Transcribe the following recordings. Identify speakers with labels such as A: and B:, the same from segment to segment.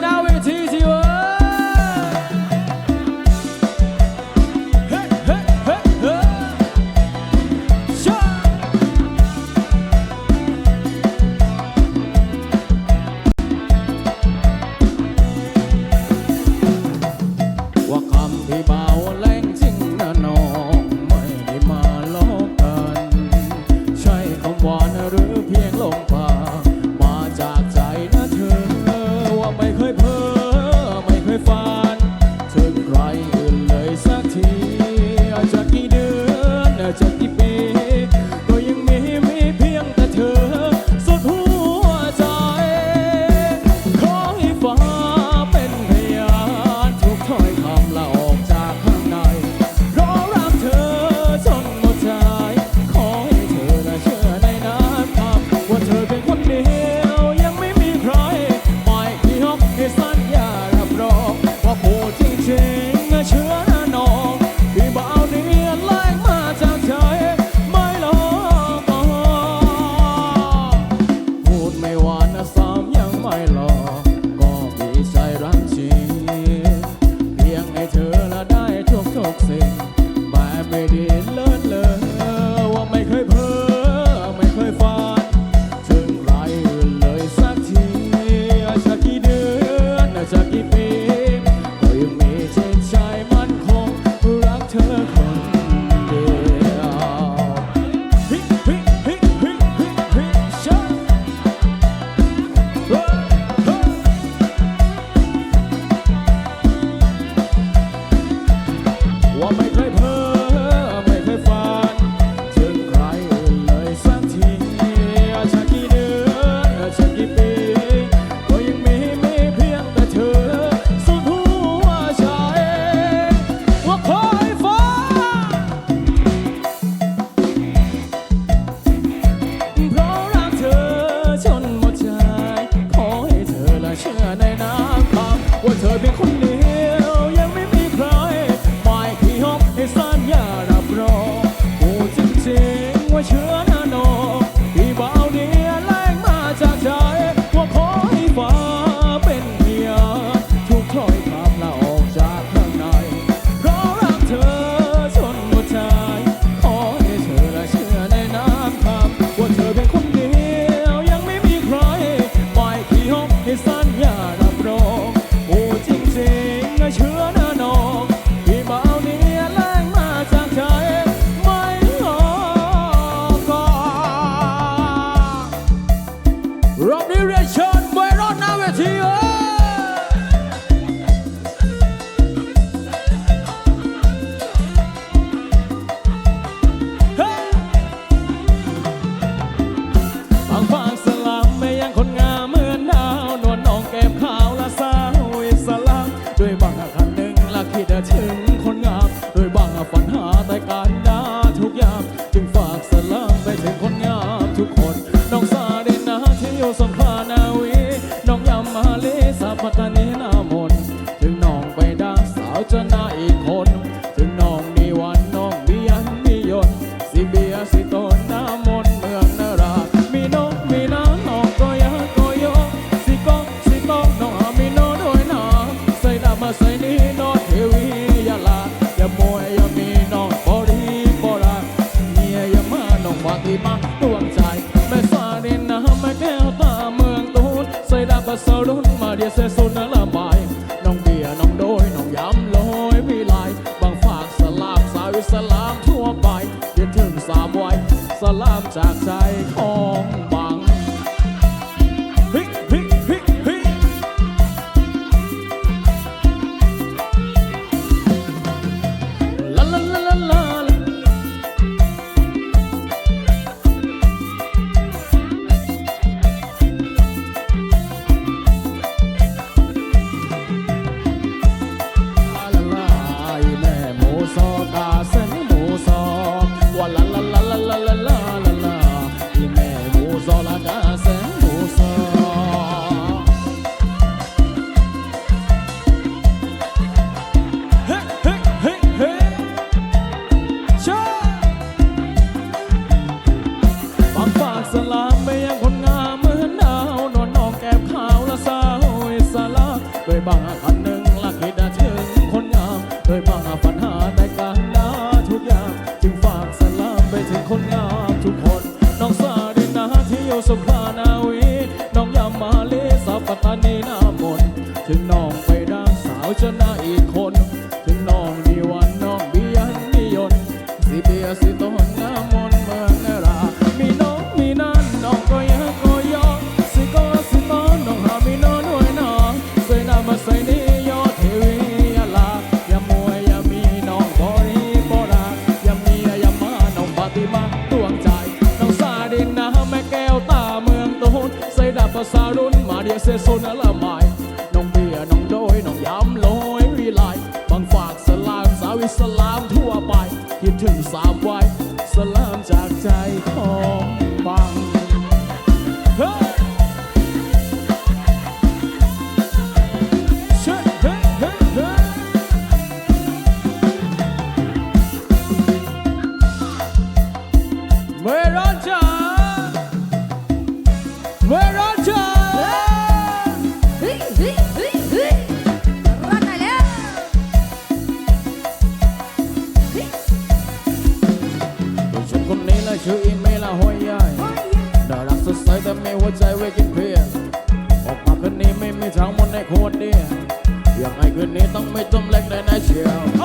A: now, it's easy. มาสรุนมาเดียเสสุนละบายน้องเบียน้องโดยน้องยำลอยวิไลบางฝากสลามสาวิสลามทั่วไปเดินถึงสามวัยสลามจากใจขอ so subhana ม่
B: หัว
A: ใจไว้กินเพียออกมาคืนนี้ไม่มีทางมนใน
B: โคตรดีอยังไงคืนนี้ต้องไม่จมเล็กในในเชียว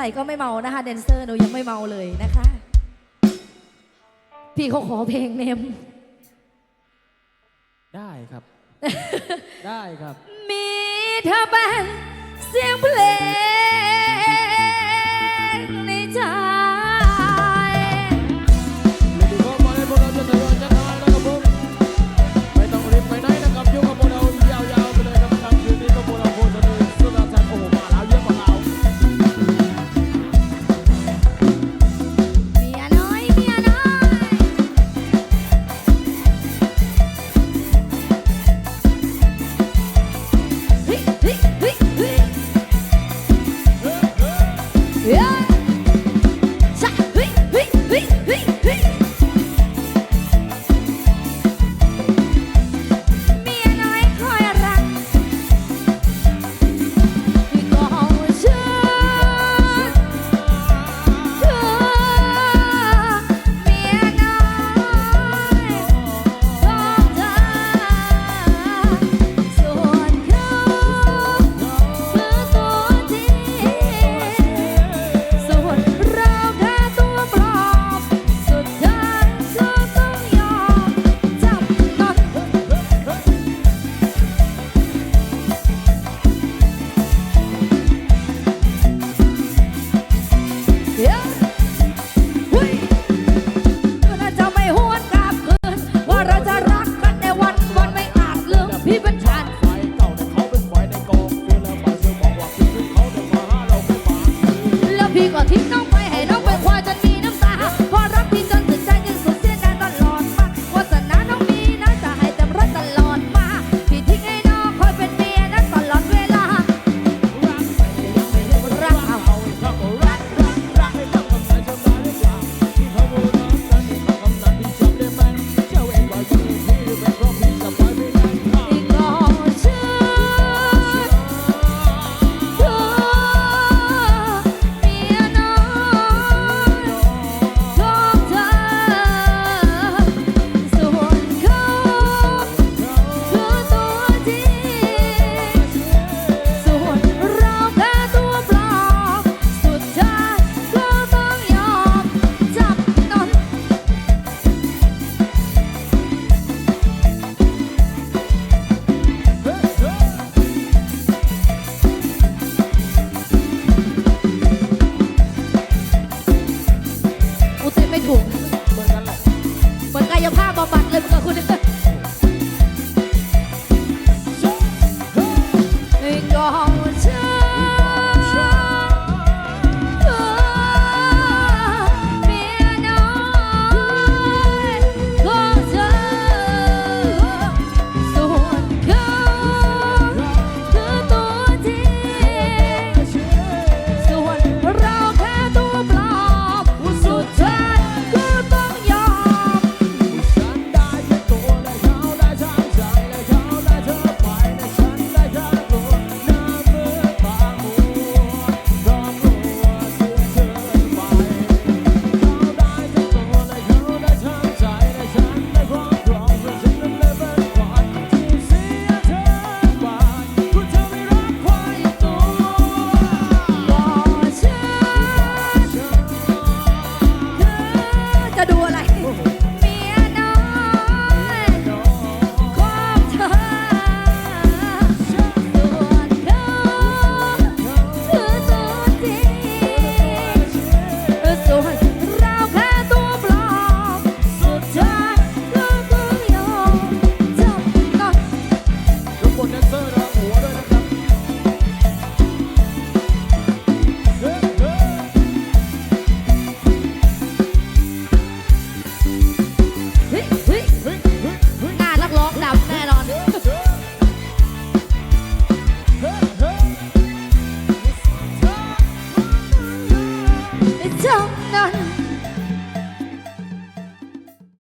B: ไหร่ก็ไม่เมานะคะแดนเซอร์หนูยังไม่เมาเลยนะคะ พี่เขาขอเพลงเนม
A: ได้ครับ ได้ครับ
B: มีเธอเป็นเสียงเพลง Yeah.